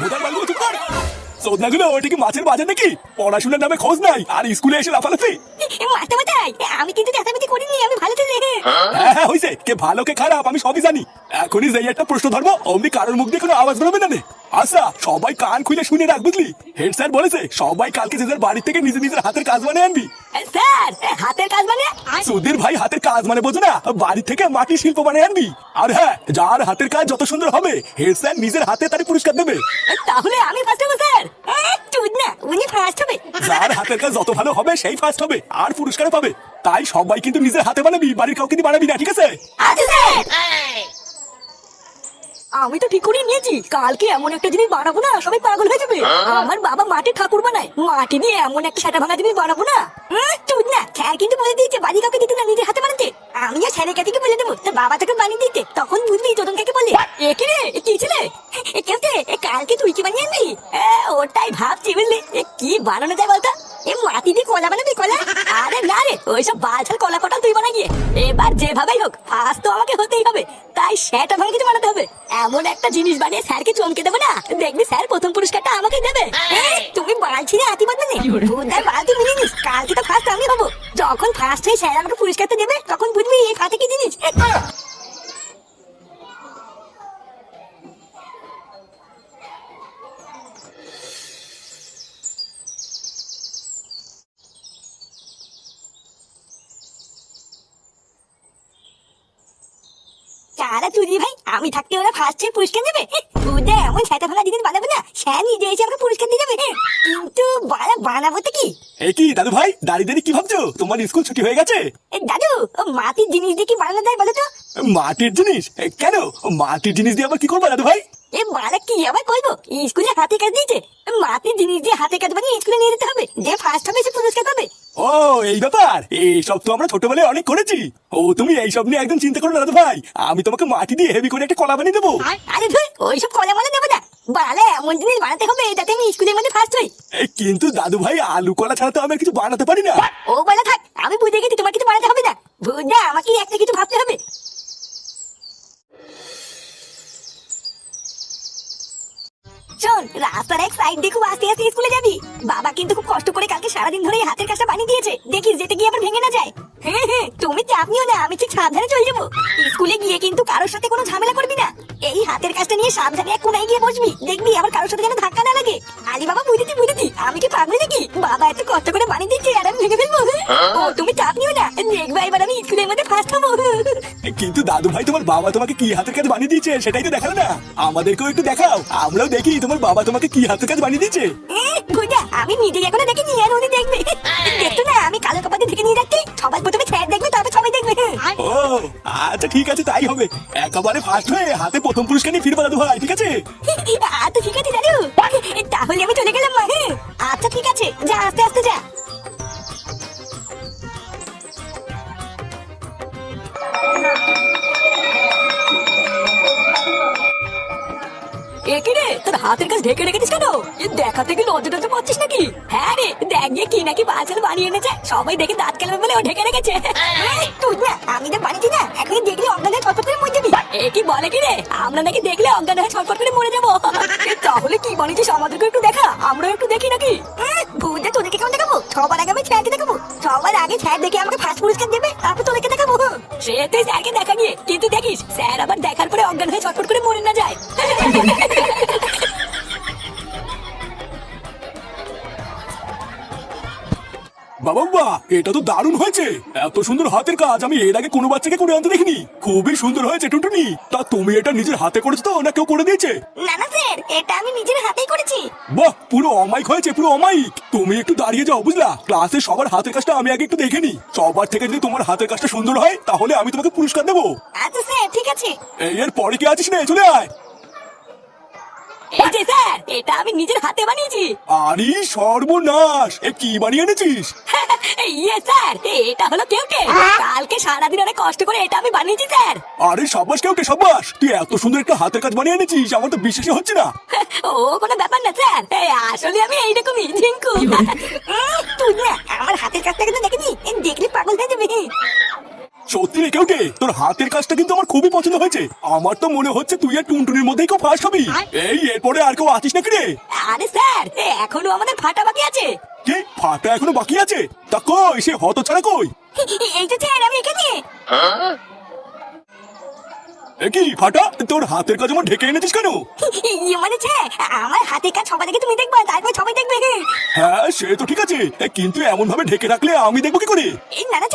ভোদার বালগুলো চুপ কর সোদনাগুলো ওটা কি মাছের বাজার নাকি? পড়াশোনার নামে খোঁজ নাই আর স্কুলে এসে লাফালাফি। আমি কিন্তু চেঁচামেচি করিনি আমি ভালো ছেলে। হ্যাঁ হ্যাঁ হইছে কে ভালো কে খারাপ আমি সবই জানি। এখনই যে একটা প্রশ্ন ধরবো অমনি কারোর মুখ দিয়ে কোনো আওয়াজ বেরোবে না। আচ্ছা সবাই কান খুলে শুনে রাখ বুঝলি? হেড স্যার বলেছে সবাই কালকে যে যার বাড়ি থেকে নিজের নিজের হাতের কাজ বানিয়ে আনবি। স্যার হাতের কাজ মানে? সুধীর ভাই হাতের কাজ মানে বোঝো না বাড়ি থেকে মাটি শিল্প বানিয়ে আনবি। আর হ্যাঁ যার হাতের কাজ যত সুন্দর হবে হেড স্যার নিজের হাতে তারই পুরস্কার দেবে। তাহলে আমি ফার্স্ট হব স্যার? না উনি ফার্স্ট হবে। যার হাতের কাজ যত ভালো হবে সেই ফার্স্ট হবে আর পুরস্কার পাবে। তাই সবাই কিন্তু নিজের হাতে বানাবি বাড়ির কাউকে দিয়ে বানাবি না ঠিক আছে? আচ্ছা স্যার। আমি তো ঠিক করে নিয়েছি। কালকে এমন একটা জিনিস বানাবো না সবাই পাগল হয়ে যাবে। আমার বাবা মাটি ঠাকুর বানায়। মাটি দিয়ে এমন একটা সেটা ভাঙা জিনিস বানাবো না। উম, না। স্যার কিন্তু বলে দিয়েছে বাড়ি কাউকে দিতে না নিজের হাতে বানাতে। আমিও স্যারের কাছে বলে দেবো? তোর বাবা তোকে বানিয়ে দিতে তখন বুঝবি তোদন কাকে বলে। একে রে? এ কি ছিলে? এ কেউ কালকে তুই কি বানিয়ে আনবি এ, ওটাই ভাবছি বুঝলি? এ কি বানানো যায় বলতো? এ মাটি দিয়ে কলা বানাবি কলা? আরে না রে ওইসব বালছাল কলা কটা তুই বানা এবার যেভাবেই হোক ফার্স্ট তো আমাকে হতেই হবে তাই সেটা ভাবে কিছু বানাতে হবে। এমন একটা জিনিস বানিয়ে স্যারকে চমকে দেবো না? দেখবি স্যার প্রথম পুরস্কারটা আমাকে দেবে। তুমি বালছি না? বালতি মিলিয়ে নিস। কালকে তো ফার্স্ট আমি হব। যখন ফার্স্ট হয়ে স্যার আমাকে পুরস্কারটা দেবে তখন বুঝবি এই হাতে কি জিনিস। কারা চুরি ভাই। আমি থাকতে ওরা ফার্স্ট পুরস্কার দেবে বুঝে এমন ভাঙা জিনিস বানাবো না। স্যার নিজে এসে আমাকে পুরস্কার দিয়ে যাবে। কিন্তু বানা বানাবো তো কি? দাদু ভাই? দাঁড়িয়ে দাঁড়িয়ে কি ভাবছ? তোমার স্কুল ছুটি হয়ে গেছে? দাদু মাটির জিনিস দিয়ে কি বানানো যায় বলো তো? মাটির জিনিস? কেন? মাটির জিনিস দিয়ে আবার কি করব দাদু ভাই? এ বালা কি আবার করব? স্কুলে হাতে কাজ দিয়েছে। মাটির জিনিস দিয়ে হাতে কাজ বানিয়ে স্কুলে নিয়ে যেতে হবে। যে ফার্স্ট হবে সে পুরস্কার পাবে। ও এই ব্যাপার। এইসব তো আমরা ছোটবেলায় অনেক করেছি। ও তুমি এইসব নিয়ে একদম চিন্তা করো না দাদা ভাই। আমি তোমাকে মাটি দিয়ে হেভি করে একটা কলা বানিয়ে দেবো। আরে ধুই ওইসব কলা মানে দেবো না। বানালে এমন জিনিস বানাতে হবে যাতে আমি স্কুলের মধ্যে ফার্স্ট হই। কিন্তু দাদু ভাই আলু কলা ছাড়া তো আমি কিছু বানাতে পারি না। ও বলা থাক আমি বুঝে গেছি তোমার কিছু বানাতে হবে না। ভুজা আমাকে একটা কিছু ভাবতে হবে। শোন রাস্তার এক সাইড দিয়ে খুব আস্তে আস্তে স্কুলে যাবি। বাবা কিন্তু খুব কষ্ট করে কালকে সারাদিন ধরে হাতের কাজটা বানিয়ে দিয়েছে। দেখিস যেতে গিয়ে আবার ভেঙে না যায়। হ্যাঁ হ্যাঁ তুমি চাপ নিও না আমি ঠিক সাবধানে চলে যাব। স্কুলে গিয়ে কিন্তু কারোর সাথে কোনো ঝামেলা করবি না। এই হাতের কাজটা নিয়ে সাবধানে এক কোনায় গিয়ে বসবি। দেখবি আবার কারোর সাথে যেন ধাক্কা না লাগে। আলি বাবা বুঝেছি বুঝেছি আমি কি পাগল নাকি? বাবা এত কষ্ট করে বানিয়ে দিচ্ছে আর আমি ভেঙে ফেলব? ও তুমি চাপ নিও না দেখবে এবার আমি স্কুলের মধ্যে ফার্স্ট হব। কিন্তু দাদু ভাই তোমার বাবা তোমাকে কি হাতের কাজ বানিয়ে দিয়েছে? সেটাই তো দেখাল না। আমাদেরকেও একটু দেখাও। আমরাও দেখি তোমার বাবা তোমাকে কি হাতের কাজ বানিয়ে দিয়েছে? আমি নিজেই এখনও দেখিনি আর উনি দেখবে। দেখতো না আমি কালো কাপাতে থেকে নিয়ে যাচ্ছি। সবাই প্রথমে স্যার দেখবে তারপর সবাই দেখবে। ও আচ্ছা ঠিক আছে তাই হবে। একেবারে ফার্স্ট হয়ে হাতে প্রথম পুরস্কার নিয়ে ফিরবো দাদু ভাই ঠিক আছে? আচ্ছা ঠিক আছে দাদু। তাহলে আমি চলে গেলাম মা হ্যাঁ? আচ্ছা ঠিক আছে যা আস্তে আস্তে যা। একে রে তোর হাতের কাছে ঢেকে রেখেছিস কেন? এ দেখাতে গেলে লজ্জা টজ্জা পাচ্ছিস নাকি? হ্যাঁ রে দেখ গিয়ে কি নাকি বাচ্চাল বানিয়ে এনেছে। সবাই দেখে দাঁত কেলাবে বলে ও ঢেকে রেখেছে। তুই না আমি তো বানিয়েছি না এখন দেখলে অজ্ঞান হয়ে ছটফট করে মরে যাবি। এ কি বলে কি রে? আমরা নাকি দেখলে অজ্ঞান হয়ে ছটফট করে মরে যাব। তাহলে কি বানিয়েছিস? আমাদেরকে একটু দেখা। আমরা একটু দেখি নাকি? ভূতটা তোদেরকে কেমন দেখাবো? সবার আগে আমি স্যারকে দেখাবো। সবার আগে দেখে আমাকে ফার্স্ট পুরস্কার দেবে। দেখাবো সে তুই স্যারকে দেখা গিয়ে কিন্তু দেখিস, স্যার আবার দেখার পরে অজ্ঞান হয়ে ছটফট এটা তো দারুণ হয়েছে। এত সুন্দর হাতের কাজ আমি এর আগে কোনো বাচ্চাকে করে আনতে দেখিনি। খুবই সুন্দর হয়েছে টুটুনি তা তুমি এটা নিজের হাতে করেছ তো না কেউ করে দিয়েছে? না না স্যার এটা আমি নিজের হাতেই করেছি। বাহ পুরো অমাইক হয়েছে পুরো অমাইক তুমি একটু দাঁড়িয়ে যাও বুঝলা? ক্লাসে সবার হাতের কাজটা আমি আগে একটু দেখে নি সবার থেকে যদি তোমার হাতের কাজটা সুন্দর হয় তাহলে আমি তোমাকে পুরস্কার দেবো। আচ্ছা স্যার ঠিক আছে। এই এর পরে কি আছিস না চলে আয়। এই যে স্যার এটা আমি নিজের হাতে বানিয়েছি। আরে সর্বনাশ এ কি বানিয়ে এনেছিস? ইয়ে স্যার এটা হলো কেউ কে কালকে সারাদিন অনেক কষ্ট করে এটা আমি বানিয়েছি স্যার। আরে সাবাস কেউ কে সাবাস তুই এত সুন্দর একটা হাতের কাজ বানিয়ে এনেছিস আমার তো বিশ্বাসই হচ্ছে না। ও কোনো ব্যাপার না স্যার। এই আসলে আমি এইরকমই ঝিঙ্কু। তুই আমার হাতের কাজটা কিন্তু দেখেনি। দেখলে পাগল হয়ে যাবে। সত্যি রে কেউ কে তোর হাতের কাজটা কিন্তু আমার খুবই পছন্দ হয়েছে। আমার তো মনে হচ্ছে তুই আর টুনটুনির মধ্যেই কেউ ফার্স্ট হবি। এই এরপরে আর কেউ আছিস নাকি রে? আরে স্যার এখনও আমাদের ফাটা বাকি আছে। কি? ফাটা এখনও বাকি আছে? তা কই? সে হত ছাড়া কই? এই তো স্যার আমি এখানে। এ কি ফাটা? তোর হাতের কাজ আমার ঢেকে এনেছিস কেন? ইয়ে মানে আমার হাতে কাজ সবাই দেখে তুমি দেখবা তারপর সবাই দেখবে। হ্যাঁ সে তো ঠিক আছে। কিন্তু এমন ভাবে ঢেকে রাখলে আমি দেখব কি করে? না না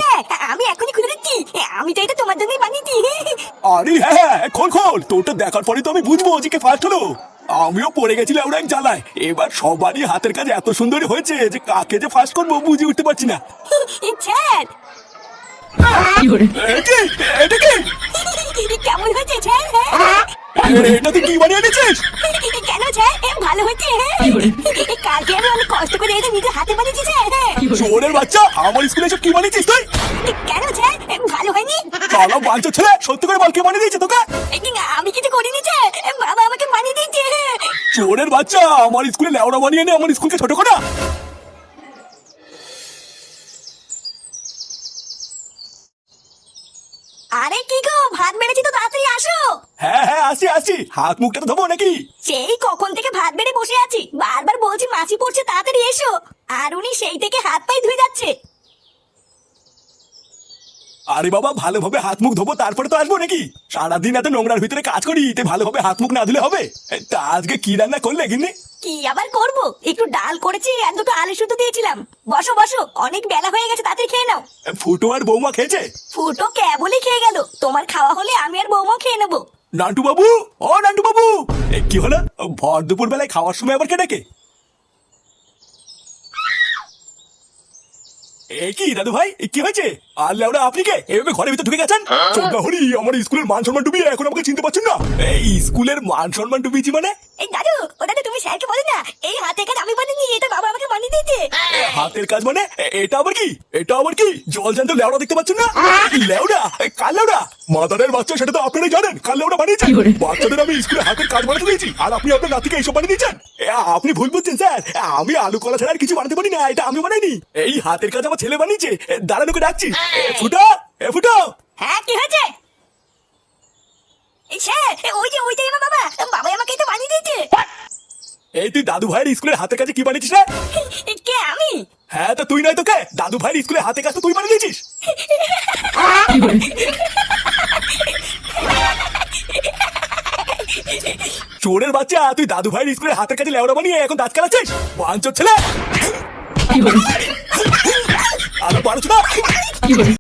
আমি এখনই খুলে দিচ্ছি। আমি তো এটা তোমার জন্যই বানিয়েছি। আরে হ্যাঁ হ্যাঁ খোল খোল। তোরটা দেখার পরে তো আমি বুঝব যে কে ফার্স্ট হলো আমিও পড়ে গেছিলাম ওরা এক জ্বালায়। এবার সবারই হাতের কাজ এত সুন্দর হয়েছে যে কাকে যে ফার্স্ট করব বুঝে উঠতে পারছি না। এটা কি? এটা তুই কি বানিয়ে এনেছিস? কেন স্যার? ভালো হয়েছে কালকে আমি অনেক কষ্ট করে এটা নিজে হাতে বানিয়েছি স্যার চোরের বাচ্চা আমার স্কুলে সব কি বানিয়েছিস তুই? কেন স্যার? ভালো হয়নি? সালা বাঞ্চো ছেলে সত্যি করে বালকে বানিয়ে দিয়েছে তোকে? আমি কিছু করিনি স্যার। বাবা আমাকে বানিয়ে দিয়েছে চোরের বাচ্চা আমার স্কুলে লেওড়া বানিয়ে এনে আমার স্কুলকে ছোট করা। আরে কি গো ভাত মেরেছি তো আসো। হ্যাঁ হ্যাঁ আসি আসি হাত মুখটা তো ধোবো নাকি? সেই কখন থেকে ভাত বেড়ে বসে আছি। বারবার বলছি মাছি পড়ছে তাড়াতাড়ি এসো। আর উনি সেই থেকে হাত পায়ে ধুয়ে যাচ্ছে। আরে বাবা ভালোভাবে হাত মুখ ধোবো তারপরে তো আসব নাকি? সারাদিন এত নোংরার ভিতরে কাজ করি তে ভালোভাবে হাত মুখ না ধুলে হবে? তা আজকে কি রান্না করলে গিন্নি? কি আবার করব? একটু ডাল করেছি আর দুটো আলু শুধু দিয়েছিলাম। বসো বসো অনেক বেলা হয়ে গেছে তাড়াতাড়ি খেয়ে নাও। ফুটো আর বৌমা খেয়েছে? ফুটো কেবলই খেয়ে গেল। তোমার খাওয়া হলে আমি আর বৌমা খেয়ে নেব। নান্টু বাবু ও নান্টু বাবু এ, কি হলো? ভর দুপুর বেলায় খাওয়ার সময় আবার কে? ডাকে এ কি দাদু ভাই? কি হয়েছে? আর লেওরা আপনি কে? এভাবে ঘরের ভিতর ঢুকে গেছেন চোদ্দা হরি আমার স্কুলের মান সম্মান ডুবিয়ে এখন আমাকে চিনতে পারছেন না? এই স্কুলের মান সম্মান ডুবিয়েছি মানে? এই দাদু ও দাদু তুমি স্যারকে বলো না। এই হাতে কাজ আমি বানিয়ে এটা বাবা আমাকে বানিয়ে দিয়েছে। এ, হাতের কাজ মানে? এটা আবার কি? এটা আবার কি? জল জ্যান্ত লেওড়া দেখতে পাচ্ছেন না? লেওড়া কার লেওড়া মাদারের বাচ্চা সেটা তো আপনারাই জানেন। কার লেওড়া বানিয়েছেন? বাচ্চাদের আমি স্কুলে হাতের কাজ বানাতে দিয়েছি। আর আপনি আপনার নাতিকে এইসব বানিয়ে দিয়েছেন? আপনি ভুল বুঝছেন স্যার। আমি আলু কলা ছাড়া আর কিছু বানাতে পারি না এটা আমি বানাইনি। এই হাতের কাজ আমার ছেলে বানিয়েছে। দাঁড়ানোকে ডাকছি। ফুটো এ ফুটো। হ্যাঁ কি হয়েছে? এই স্যার ওই যে ওইটাই আমার বাবা। বাবাই আমাকে এটা বানিয়ে দিয়েছে। এই তুই দাদু ভাইয়ের স্কুলের হাতের কাছে কি বানিয়েছিস রে? কে আমি? হ্যাঁ তো তুই নয় তোকে। দাদু ভাইয়ের স্কুলের হাতের কাছে তুই বানিয়ে দিয়েছিস। চোরের বাচ্চা তুই দাদু ভাইয়ের স্কুলের হাতের কাছে লেওড়া বানিয়ে এখন দাঁত কালাচ্ছিস? বাঞ্চোর ছেলে! আর পারছ না?